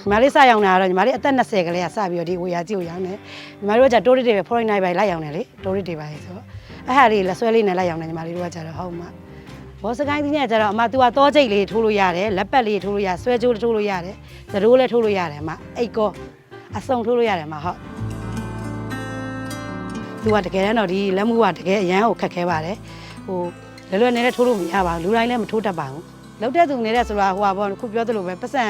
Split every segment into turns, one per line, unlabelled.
ညီမလေးစရောင်းတာကတော့ညီမလေးအသက်20ကလေးကစပြီးတော့ဒီဝေယာကြီးကိုရောင်းတယ်ညီမတို့ကကြတိုးရစ်တွေပဲ foreign night ပဲလိုက်ရောင်းတယ်လေတိုးရစ်တွေပဲဆိုတော့အဲ့ဟာလေးလက်ဆွဲလေးနဲ့လိုက်ရောင်းတယ်ညီမလေးတို့ကကြတော့ဟုတ်မှာဘောစကိုင်းသီးနဲ့ကျတော့အမ तू ကတောကြိတ်လေးထိုးလို့ရတယ်လက်ပတ်လေးထိုးလို့ရဆွဲကြိုးထိုးလို့ရတယ်သရိုးလည်းထိုးလို့ရတယ်အမအိတ်ကောအစုံထိုးလို့ရတယ်အမဟုတ် तू ကတကယ်တမ်းတော့ဒီလက်မှုကတကယ်အရန်ကိုခက်ခဲပါတယ်ဟိုလွယ်လွယ်နဲ့လည်းထိုးလို့မရပါဘူးလူတိုင်းလည်းမထိုးတတ်ပါဘူးလောက်တဲ့သူနေနဲ့ဆိုတော့ဟိုပါဘောခုပြောသလိုပဲပတ်စံ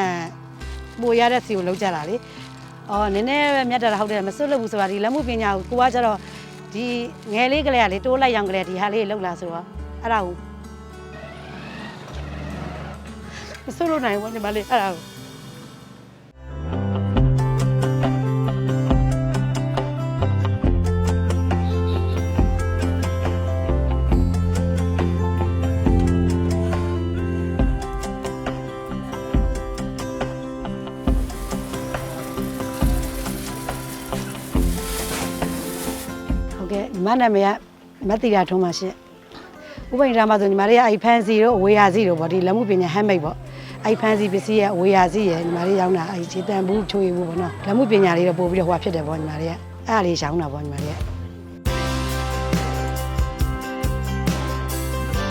ပိုရတဲ့စီကိုလောက်ကြတာလေအော်နည်းနည်းပဲမြတ်တာဟုတ်တယ်မစွတ်လို့ဘူးဆိုတာဒီလက်မှုပညာကိုကိုကကျတော့ဒီငယ်လေးကလေးကလေတိုးလိုက်ရောင်ကလေးဒီဟာလေးလောက်လာဆိုတော့အဲ့ဒါကိုမစွတ်လို့နိုင်ဘူးညီမလေးအဲ့ဒါကို ကဲ့ညီမနာမည်ကမတ်တီရာထုံးပါရှင်ဥပ္ပိန်ရာမှာဆိုညီမလေးကအဲ့ဖန်စီတို့အဝေယာစီတို့ဗောဒီလက်မှုပညာဟမ်းမိတ်ဗောအဲ့ဖန်စီပစ္စည်းရဲ့အဝေယာစီရဲ့ညီမလေးရောင်းတာအဲ့ခြေတန်ဘူးချိုးရဘူးဗောနော်လက်မှုပညာလေးတော့ပို့ပြီးတော့ဟိုဖြစ်တယ်ဗောညီမလေးကအဲ့ဒါလေးရောင်းတာဗောညီမလေးက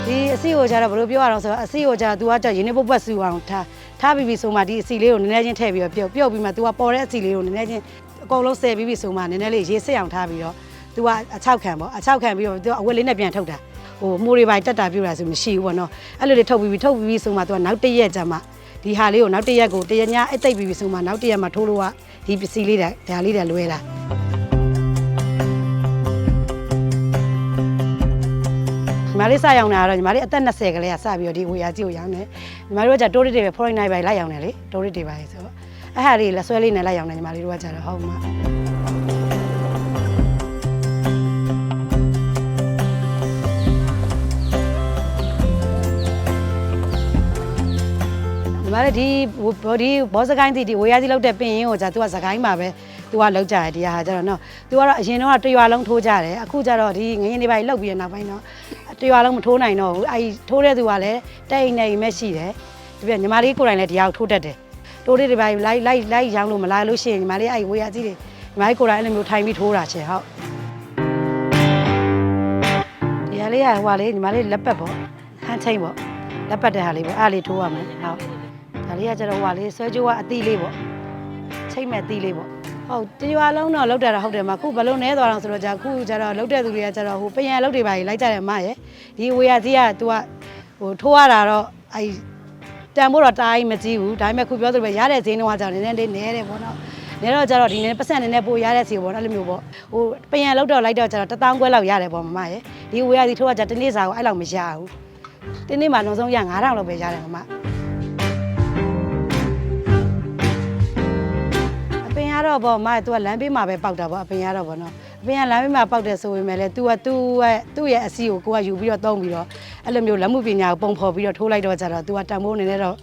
ဒီအစီကိုကြတော့ဘယ်လိုပြောရအောင်ဆိုတော့အစီကိုကြတော့ तू ကကြရင်းနေပုတ်ပတ်စုအောင်ထားထားပြီးပြီဆိုမှဒီအစီလေးကိုနည်းနည်းချင်းထည့်ပြီးတော့ပြုတ်ပြုတ်ပြီးမှ तू ကပေါ်တဲ့အစီလေးကိုနည်းနည်းချင်းအကုန်လုံးဆယ်ပြီးပြီဆိုမှနည်းနည်းလေးရေးစစ်အောင်ထားပြီးတော့ သူကအချောက်ခံပေါ့အချောက်ခံပြီးတော့သူကအဝက်လေးနဲ့ပြန်ထုတ်တာဟိုမှုတွေပိုင်းတက်တာပြူတာဆိုမရှိဘူးပေါ့နော်အဲ့လိုတွေထုတ်ပြီးထုတ်ပြီးဆိုမှသူကနောက်တစ်ရက်ကျမှဒီဟာလေးကိုနောက်တစ်ရက်ကိုတရညအသိပ်ပြီးဆိုမှနောက်တစ်ရက်မှထိုးလို့ကဒီပစ္စည်းလေးတွေဒါလေးတွေလွဲလာမလေးစရောင်းတာကတော့ညီမလေးအသက်20ကလေးကစပြီးတော့ဒီဝေယာကြီးကိုရောင်းတယ်ညီမတို့ကကြတိုးရစ်တွေပဲ foreign night ပဲလိုက်ရောင်းတယ်လေတိုးရစ်တွေပါလေဆိုတော့အဲ့ဟာလေးလက်ဆွဲလေးနဲ့လိုက်ရောင်းတယ်ညီမလေးတို့ကကြတော့ဟုတ်မှာ ဒီမှာလေဒီဘောဒီဘောစကိုင်းတီဒီဝေယာကြီးလောက်တဲ့ပင်ရင်ကိုじゃသူကစကိုင်းမှာပဲသူကလောက်ကြတယ်ဒီဟာကြတော့နော်သူကတော့အရင်တော့တရွာလုံးထိုးကြတယ်အခုကြတော့ဒီငရင်တွေပါလောက်ပြီးတဲ့နောက်ပိုင်းတော့တရွာလုံးမထိုးနိုင်တော့ဘူးအဲဒီထိုးတဲ့သူကလည်းတဲ့အိမ်နဲ့အိမ်မဲ့ရှိတယ်ဒီပြညီမလေးကိုယ်တိုင်လည်းဒီဟာကိုထိုးတတ်တယ်တိုးလေးတွေပါလိုက်လိုက်လိုက်ရောင်းလို့မလာလို့ရှိရင်ညီမလေးအဲဒီဝေယာကြီးတွေညီမလေးကိုယ်တိုင်အဲ့လိုမျိုးထိုင်ပြီးထိုးတာချင်ဟုတ်ဒီဟာလေးကဟိုဟာလေးညီမလေးလက်ပတ်ပေါ့ဟန်ချင်းပေါ့လက်ပတ်တဲ့ဟာလေးပေါ့အားလေးထိုးရမယ်ဟုတ် ဒါလေးကကျတော့ဟိုဟာလေးဆွဲကြိုးကအသီးလေးပေါ့ချိတ်မဲ့အသီးလေးပေါ့ဟုတ်တရွာလုံးတော့လောက်တာတော့ဟုတ်တယ်မခုဘလုံးနဲသွားတော့ဆိုတော့じゃခုကျတော့လောက်တဲ့သူတွေကကျတော့ဟိုပယံလောက်တွေပါကြီးလိုက်ကြတယ်မရဲ့ဒီဝေရစီက तू ကဟိုထိုးရတာတော့အဲတန်ဖို့တော့တားကြီးမကြည့်ဘူးဒါပေမဲ့ခုပြောသလိုပဲရတဲ့ဈေးနှုန်းကကျတော့နည်းနည်းလေးနဲတယ်ပေါ့နော်နဲတော့ကျတော့ဒီနေ့ပတ်စံနည်းနည်းပို့ရတဲ့စီပေါ့နော်အဲ့လိုမျိုးပေါ့ဟိုပယံလောက်တော့လိုက်တော့ကျတော့တစ်တောင်းခွဲလောက်ရတယ်ပေါ့မမရဲ့ဒီဝေရစီထိုးကကျတနေ့စာကိုအဲ့လောက်မရဘူးတနေ့မှနောက်ဆုံးရ9000လောက်ပဲရတယ်မမ တော့ဗောမက तू ကလမ်းဘေးမှာပဲပေါက်တာဗောအပင်ကတော့ဗောနော်အပင်ကလမ်းဘေးမှာပေါက်တယ်ဆိုပေမဲ့လည်း तू ကသူ့ရဲ့သူ့ရဲ့အစီကိုကိုကယူပြီးတော့သုံးပြီးတော့အဲ့လိုမျိုးလက်မှုပညာကိုပုံဖော်ပြီးတော့ထိုးလိုက်တော့ကြတော့ तू ကတန်ဖိုးနေနေတော့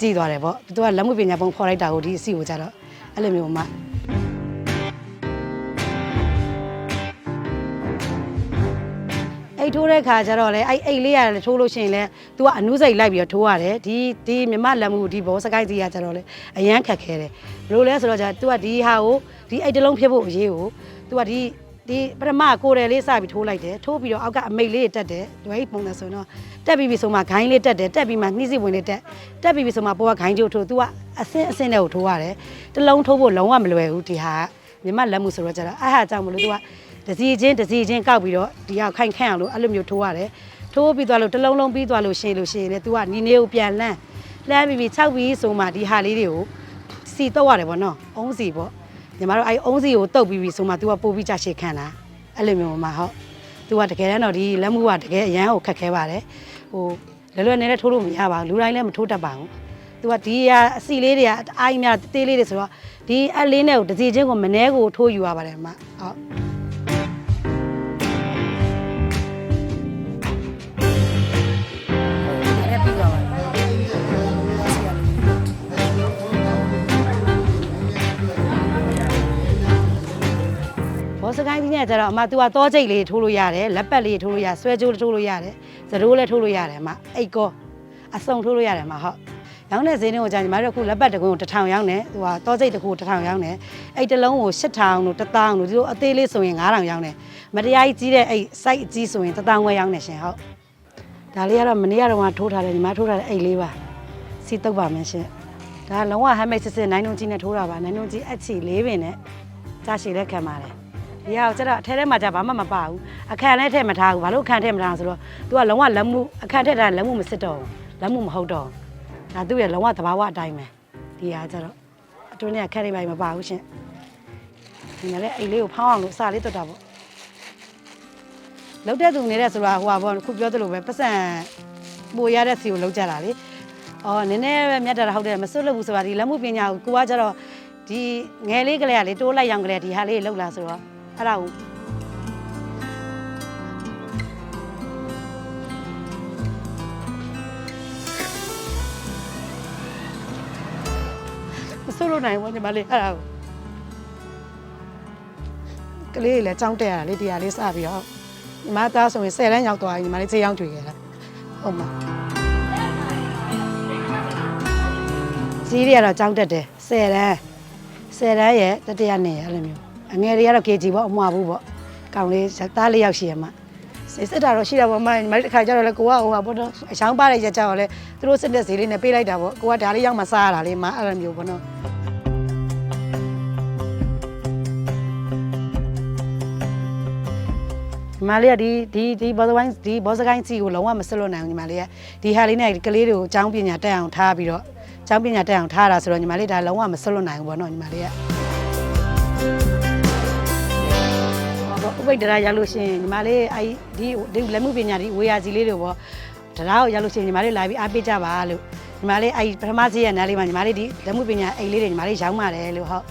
ကြည်သွားတယ်ဗော तू ကလက်မှုပညာပုံဖော်လိုက်တာကိုဒီအစီကိုကြတော့အဲ့လိုမျိုးမှ အိတ်ထိုးတဲ့ခါကျတော့လေအဲ့အိတ်လေးရတယ်ထိုးလို့ရှိရင်လေ तू ကအနုစိတ်လိုက်ပြီးတော့ထိုးရတယ်ဒီဒီမြမလက်မှုဒီဘောစကိုက်စီကကျတော့လေအရန်ခက်ခဲတယ်ဘယ်လိုလဲဆိုတော့じゃ तू ကဒီဟာကိုဒီအိတ်တစ်လုံးဖြစ်ဖို့အရေးကို तू ကဒီဒီပထမကိုယ်တယ်လေးစပြီးထိုးလိုက်တယ်ထိုးပြီးတော့အောက်ကအမိတ်လေးတက်တယ်ဒွဲပုံစံဆိုတော့တက်ပြီးပြီဆိုမှဂိုင်းလေးတက်တယ်တက်ပြီးမှနှိစိဝင်လေးတက်တက်ပြီးပြီဆိုမှပေါ်ကဂိုင်းကျိုးထိုး तू ကအစင်းအစင်းတဲ့ကိုထိုးရတယ်တစ်လုံးထိုးဖို့လုံးဝမလွယ်ဘူးဒီဟာကမြမလက်မှုဆိုတော့ကြတော့အဲ့ဟာကြောင့်မလို့ तू က ဒစီချင်းဒစီချင်းကောက်ပြီးတော့ဒီဟာခိုင်ခန့်အောင်လို့အဲ့လိုမျိုးထိုးရတယ် ထိုးပြီးသွားလို့တစ်လုံးလုံးပြီးသွားလို့ရှိရင်လို့ရှိရင်လေ तू ကနီနေကိုပြန်လန်းလန်းပြီးပြီး6ပြီးဆိုမှဒီဟာလေးတွေကိုစီတော့ရတယ်ဗောနော်အုံးစီဗောညီမတို့အဲ့အုံးစီကိုတုတ်ပြီးပြီးဆိုမှ तू ကပို့ပြီးကြရှေခံတာအဲ့လိုမျိုးမှာဟုတ် तू ကတကယ်တမ်းတော့ဒီလက်မှုကတကယ်အရန်ကိုခက်ခဲပါတယ်ဟိုလွယ်လွယ်နဲ့လည်းထိုးလို့မရပါဘူးလူတိုင်းလည်းမထိုးတတ်ပါဘူး तू ကဒီဟာအစီလေးတွေကအိုင်းများတေးလေးတွေဆိုတော့ဒီအလေးနဲ့ကိုတစ်စီချင်းကိုမနှဲကိုထိုးယူရပါတယ်အမဟုတ် င်းကြီးနဲ့ကျတော့အမ तू ကတောကျိတ်လေးထိုးလို့ရတယ်လက်ပတ်လေးထိုးလို့ရဆွဲကြိုးထိုးလို့ရတယ်သရိုးလည်းထိုးလို့ရတယ်အမအိတ်ကောအစုံထိုးလို့ရတယ်အမဟုတ်ရောင်းတဲ့ဈေးနှုန်းကိုကြာညီမတို့အခုလက်ပတ်တစ်ခုကို1000ရောင်းတယ်ဟိုဟာတောစိတ်တစ်ခုကို1000ရောင်းတယ်အဲ့တစ်လုံးကို8000လို့1000လို့ဒီလိုအသေးလေးဆိုရင်9000ရောင်းတယ်မတရားကြီးကြီးတဲ့အဲ့ site အကြီးဆိုရင်1000ဝယ်ရောင်းတယ်ရှင်ဟုတ်ဒါလေးကတော့မနေ့ကတော့ထိုးထားတယ်ညီမထိုးထားတဲ့အိတ်လေးပါစီတုပ်ပါမယ်ရှင်ဒါလုံးဝ handmade စစ်စစ်နိုင်နှုန်းကြီးနဲ့ထိုးတာပါနိုင်နှုန်းကြီးအချီလေးပင်နဲ့ကြားရှည်လက်ခံပါတယ် ဒီဟာကိုကျတော့အထဲထဲမှာじゃဘာမှမပါဘူးအခန့်နဲ့ထည့်မထားဘူးဘာလို့အခန့်ထည့်မထားလဲဆိုတော့ तू ကလုံးဝလက်မှုအခန့်ထည့်တာလက်မှုမစစ်တော့ဘူးလက်မှုမဟုတ်တော့ဘူးဒါသူ့ရဲ့လုံးဝသဘာဝအတိုင်းပဲဒီဟာကျတော့အတွင်းထဲကခက်နေပါမပါဘူးရှင်ဒီမှာလည်းအိတ်လေးကိုဖောင်းအောင်လို့အစာလေးတွတ်တာပေါ့လောက်တဲ့သူနေတဲ့ဆိုတာဟိုပါပေါ့ခုပြောသလိုပဲပတ်စံပိုရတဲ့စီကိုလောက်ကြတာလေအော်နည်းနည်းပဲမြတ်တာဟုတ်တယ်မစွတ်လို့ဘူးဆိုတာဒီလက်မှုပညာကိုကိုကကျတော့ဒီငယ်လေးကလေးကလေတိုးလိုက်ရောင်ကလေးဒီဟာလေးလောက်လာဆိုတော့ အဲ့ဒါကိုမစိုးလို့နိုင်ဘူးညီမလေးအဲ့ဒါကိုကလေးလည်းကြောင်းတက်ရတာလေတရားလေးစပြီးတော့ညီမသားဆိုရင်10လမ်းရောက်သွားရင်ညီမလေးဈေးရောက်ကြွေခဲ့တာဟုတ်မှာဈေးတွေကတော့ကြောင်းတက်တယ်10လမ်း10လမ်းရဲ့တတိယနေအဲ့လိုမျိုး အငယ်တွေကတော့ KG ပေါ့အမွားဘူးပေါ့ကောင်လေးသားလေးယောက်ရှိရမှာစစ်စစ်တာတော့ရှိတာပေါ့မညီမလေးတစ်ခါကျတော့လေကိုကဟိုဟာပေါ့တော့အချောင်းပါတဲ့ရက်ကြတော့လေသူတို့စစ်တဲ့ဈေးလေးနဲ့ပေးလိုက်တာပေါ့ကိုကဒါလေးရောက်မှစားရတာလေးမအဲ့လိုမျိုးပေါ့နော်ညီမလေးကဒီဒီဒီဘောစကိုင်းဒီဘောစကိုင်းစီကိုလုံးဝမဆက်လွတ်နိုင်ဘူးညီမလေးကဒီဟာလေးနဲ့ကလေးတွေကိုအကြောင်းပညာတက်အောင်ထားပြီးတော့အကြောင်းပညာတက်အောင်ထားတာဆိုတော့ညီမလေးဒါလုံးဝမဆက်လွတ်နိုင်ဘူးပေါ့နော်ညီမလေးက ပိ္ပဒရာရောက်လို့ရှိရင်ညီမလေးအဲဒီဒီလက်မှုပညာဒီဝေယာစီလေးတွေပေါ့တရားကိုရောက်လို့ရှိရင်ညီမလေးလာပြီးအားပေးကြပါလို့ညီမလေးအဲဒီပထမစီးရနားလေးမှာညီမလေးဒီလက်မှုပညာအိမ်လေးတွေညီမလေးရောင်းပါတယ်လို့ဟုတ်